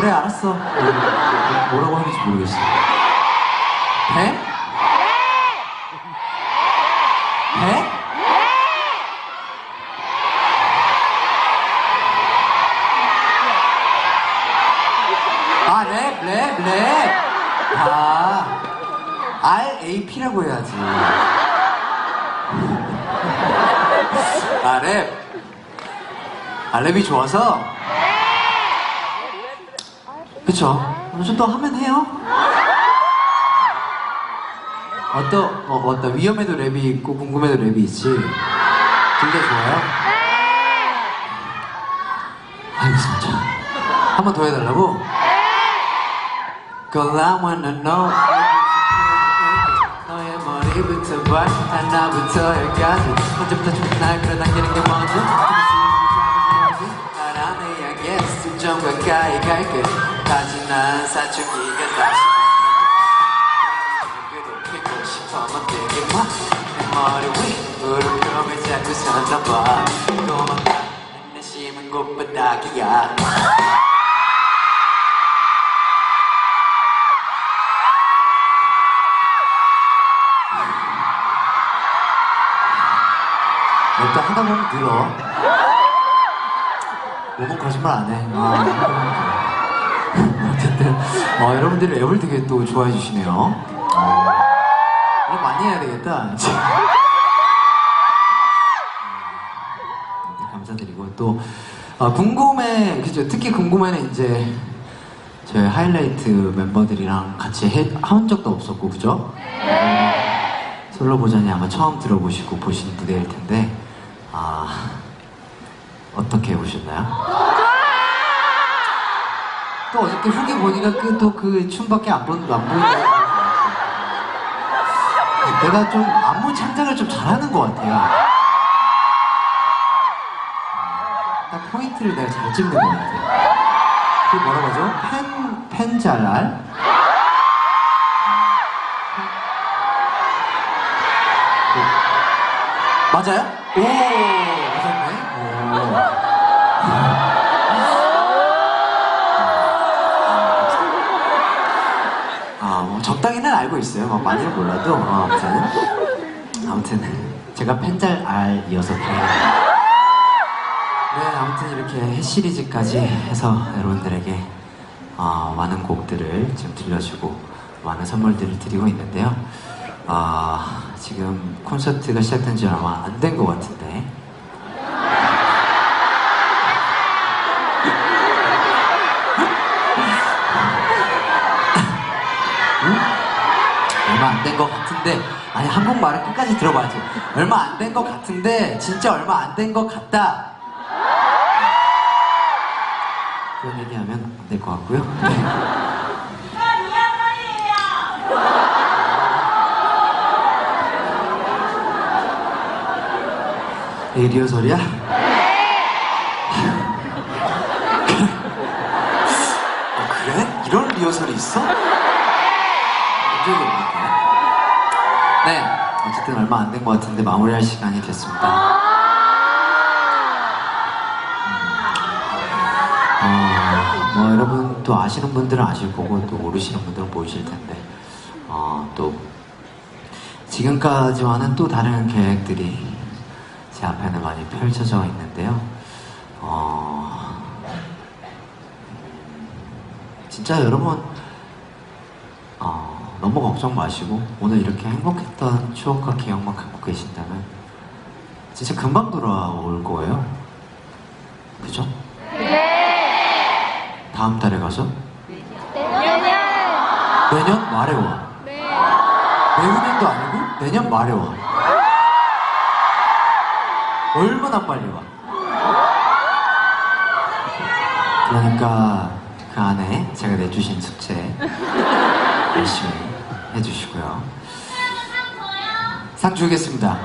그래 알았어. 뭐, 뭐라고 하는지 모르겠어. 배? 배? 아, 랩, 랩, 랩. 아, RAP라고 해야지. 아, 랩. 아, 랩이 좋아서? 그쵸. 어느 또 하면 해요. 어떤, 어, 어떤 위험에도 랩이 있고 궁금해도 랩이 있지. 둘 다 좋아요? 알겠습니다. 한 번 더 해달라고? Cause I wanna know 너의 머리부터 발 하나부터 열까지 언제부터 날 끌어당기는 게 먼저 좀 가까이 갈게. 난 사춘기가 다시 막내 머리 위 무릎을 자꾸 선다봐. 고맙다 내 심은 꽃바닥이야. 일단 하다 보면 늘어. 5분 거짓말 안 해. 아, 어쨌든, 어, 여러분들이 랩을 되게 또 좋아해 주시네요. 어, 랩 많이 해야 되겠다. 음, 네, 감사드리고 또, 어, 궁금해, 그죠? 특히 궁금해는 이제, 저희 하이라이트 멤버들이랑 같이 해, 한 적도 없었고, 그죠? 솔로 버전이 아마 처음 들어보시고 보신 무대일 텐데 아 어떻게 보셨나요? 또 어저께 후기 보니까 그 또 그 춤밖에 안 보는 안 보이는 내가 좀 안무 창작을 좀 잘하는 것 같아요. 딱 포인트를 내가 잘 찍는 것 같아요. 그 뭐라고 하죠? 펜 펜잘알? 맞아요? 오, 뭐 적당히는 알고 있어요. 막 많이는 몰라도 어, 아무튼 아무튼 제가 펜잘 알이어서. 네, 아무튼 이렇게 해 시리즈까지 해서 여러분들에게 어, 많은 곡들을 지금 들려주고 많은 선물들을 드리고 있는데요. 아, 지금 콘서트가 시작된 지 얼마 안 된 것 같은데. 것 같은데, 아니, 한국말을 끝까지 들어봐야지. 얼마 안 된 것 같은데, 진짜 얼마 안 된 것 같다. 그런 얘기하면 안 될 것 같고요. 네. 이 리허설이야? 어, 그래? 이런 리허설이 있어? 언제 그랬는데? 네, 어쨌든 얼마 안 된 것 같은데 마무리할 시간이 됐습니다. 어, 뭐 여러분 또 아시는 분들은 아실 거고 또 모르시는 분들은 모르실 텐데 어, 또 지금까지와는 또 다른 계획들이 제 앞에는 많이 펼쳐져 있는데요. 어, 진짜 여러분 어, 너무 걱정 마시고 오늘 이렇게 행복했던 추억과 기억만 갖고 계신다면 진짜 금방 돌아올 거예요. 그죠? 다음 달에 가서? 내년 말에 와. 내후년도 아니고 내년 말에 와. 얼마나 빨리 와. 그러니까 그 안에 제가 내주신 숙제 열심히 해주시고요. 상 주겠습니다.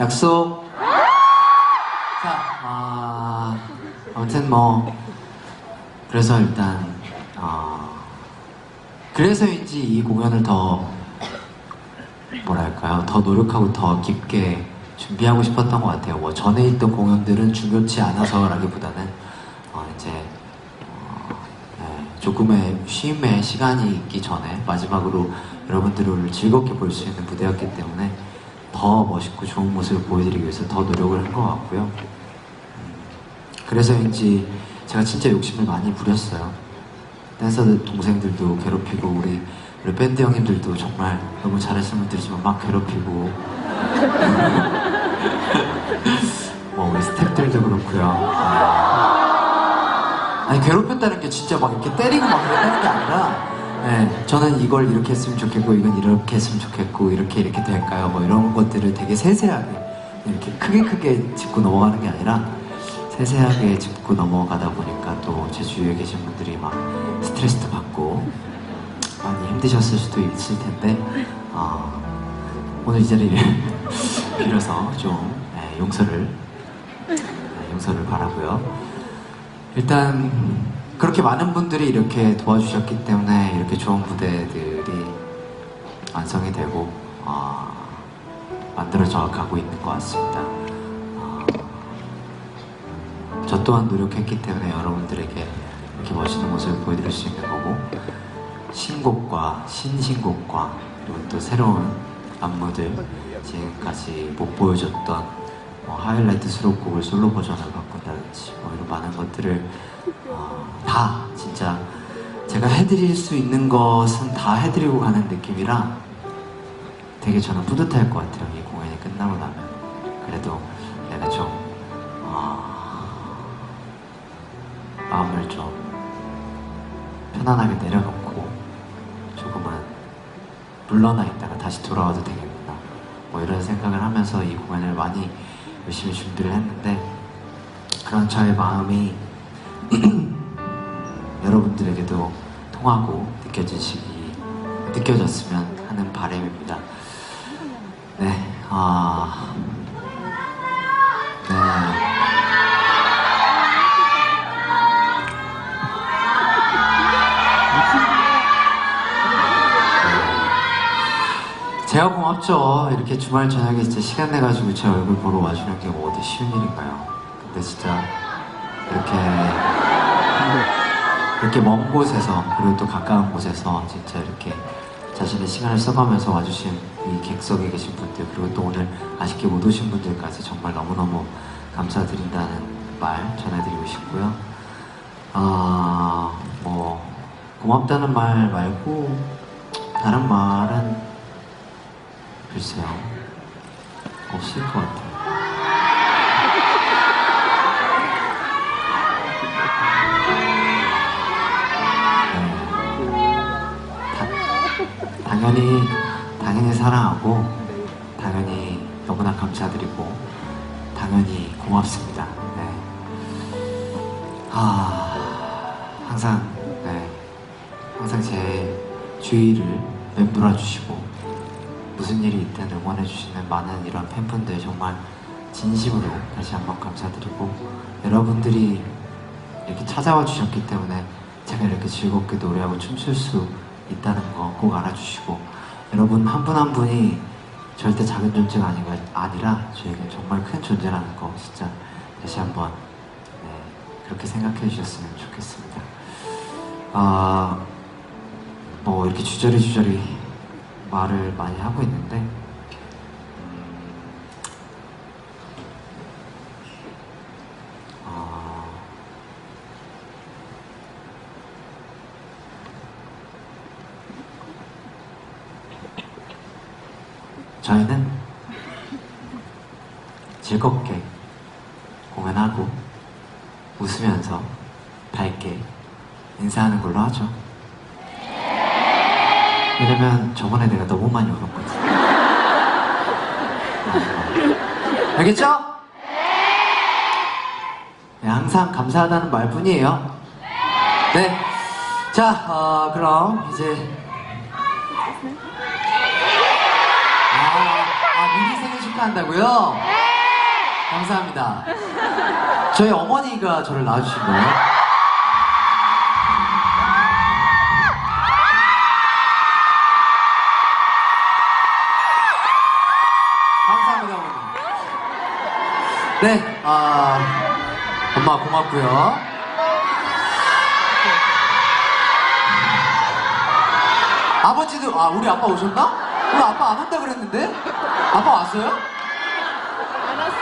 약속. 자, 아, 아무튼 뭐 그래서 일단 어, 그래서인지 이 공연을 더 뭐랄까요 더 노력하고 더 깊게 준비하고 싶었던 것 같아요. 뭐 전에 있던 공연들은 중요치 않아서라기보다는 어, 이제 어, 네, 조금의 쉼의 시간이 있기 전에 마지막으로 여러분들을 즐겁게 볼 수 있는 무대였기 때문에 더 멋있고 좋은 모습을 보여드리기 위해서 더 노력을 한 것 같고요. 음, 그래서인지 제가 진짜 욕심을 많이 부렸어요. 댄서들 동생들도 괴롭히고 우리 우리 밴드 형님들도 정말 너무 잘하시는 분들이지만 막 괴롭히고 뭐 우리 스태프들도 그렇고요. 아니 괴롭혔다는 게 진짜 막 이렇게 때리고 막 그랬다는 게 아니라 네, 저는 이걸 이렇게 했으면 좋겠고 이건 이렇게 했으면 좋겠고 이렇게 이렇게 될까요? 뭐 이런 것들을 되게 세세하게 이렇게 크게 크게 짚고 넘어가는 게 아니라 세세하게 짚고 넘어가다 보니까 또 제 주위에 계신 분들이 막 스트레스도 받고 많이 힘드셨을 수도 있을 텐데 어, 오늘 이 자리를 빌어서 좀 네, 용서를 네, 용서를 바라고요. 일단 그렇게 많은 분들이 이렇게 도와주셨기 때문에 이렇게 좋은 무대들이 완성이 되고 어, 만들어져 가고 있는 것 같습니다. 어, 저 또한 노력했기 때문에 여러분들에게 이렇게 멋있는 모습을 보여드릴 수 있는 거고 신곡과 신신곡과 그리고 또 새로운 안무들 지금까지 못 보여줬던 뭐 하이라이트 수록곡을 솔로 버전으로 바꾼다든지 뭐 이런 많은 것들을 어, 다 진짜 제가 해드릴 수 있는 것은 다 해드리고 가는 느낌이라 되게 저는 뿌듯할 것 같아요. 이 공연이 끝나고 나면. 그래도 내가 좀 어, 마음을 좀 편안하게 내려놓고 조금은 물러나 있다가 다시 돌아와도 되겠구나. 뭐 이런 생각을 하면서 이 공연을 많이 열심히 준비를 했는데 그런 저의 마음이 여러분들에게도 통하고 느껴지시기 느껴졌으면 하는 바람입니다. 네, 아, 네. 제가 고맙죠. 이렇게 주말 저녁에 진짜 시간 내가지고 제 얼굴 보러 와주는 게 뭐 어디 쉬운 일인가요? 근데 진짜 이렇게 이렇게 먼 곳에서 그리고 또 가까운 곳에서 진짜 이렇게 자신의 시간을 써가면서 와주신 이 객석에 계신 분들 그리고 또 오늘 아쉽게 못 오신 분들까지 정말 너무너무 감사드린다는 말 전해드리고 싶고요. 아, 뭐 고맙다는 말 말고 다른 말은 글쎄요 없을 것 같아요. 당연히 당연히 사랑하고 당연히 너무나 감사드리고 당연히 고맙습니다. 네. 아 항상 네 항상 제 주위를 맴돌아 주시고 무슨 일이 있든 응원해 주시는 많은 이런 팬분들 정말 진심으로 다시 한번 감사드리고 여러분들이 이렇게 찾아와 주셨기 때문에 제가 이렇게 즐겁게 노래하고 춤출 수 있다는 거 꼭 알아주시고 여러분 한 분 한 분이 절대 작은 존재가 아니, 아니라 저에게 정말 큰 존재라는 거 진짜 다시 한번 네, 그렇게 생각해 주셨으면 좋겠습니다. 아, 뭐 이렇게 주저리 주저리 말을 많이 하고 있는데 저희는 즐겁게 공연하고 웃으면서 밝게 인사하는 걸로 하죠. 왜냐면 저번에 내가 너무 많이 울었거든. 알겠죠? 네, 항상 감사하다는 말뿐이에요. 네. 자, 어, 그럼 이제 미리 생일 축하한다고요? 네! 감사합니다. 저희 어머니가 저를 낳아주신 거예요. 감사합니다, 어머니. 네, 아, 엄마 고맙고요. 아버지도 아 우리 아빠 오셨나? 우리 아빠 안 온다 그랬는데? 아빠 왔어요? 안 왔어.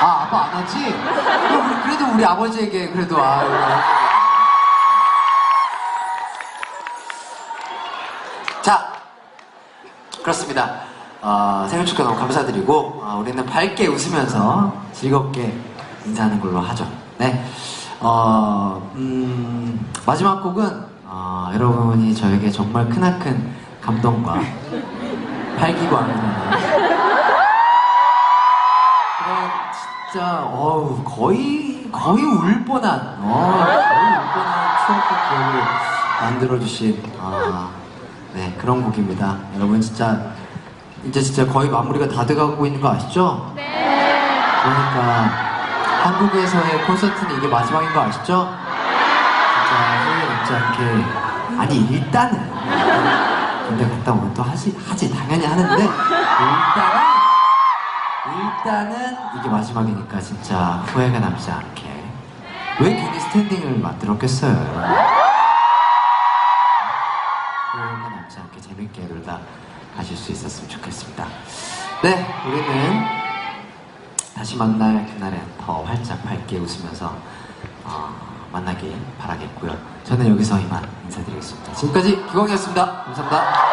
아 아빠 안 왔지? 그럼 우리 그래도 우리 아버지에게 그래도 아 우리 자 그렇습니다. 어, 생일 축하 너무 감사드리고 어, 우리는 밝게 웃으면서 즐겁게 인사하는 걸로 하죠. 네. 어, 음, 마지막 곡은 어, 여러분이 저에게 정말 크나큰 감동과 활기광을 그런 진짜 어우 거의 거의 울 뻔한 어, 거의 울 뻔한 추억의 기억을 만들어 주신 아, 네 그런 곡입니다. 여러분 진짜 이제 진짜 거의 마무리가 다 돼가고 있는 거 아시죠? 네. 그러니까 한국에서의 콘서트는 이게 마지막인 거 아시죠? 진짜 후회 남지 않게 아니 일단은 군대 갔다 오면 또 하지 하지 당연히 하는데 일단은 일단은 이게 마지막이니까 진짜 후회가 남지 않게. 왜 괜히 스탠딩을 만들었겠어요 후회가 남지 않게 재밌게 놀다 가실 수 있었으면 좋겠습니다. 네 우리는 다시 만날 그날엔 더 활짝 밝게 웃으면서 어, 만나길 바라겠고요. 저는 여기서 이만 인사드리겠습니다. 지금까지 기광이었습니다. 감사합니다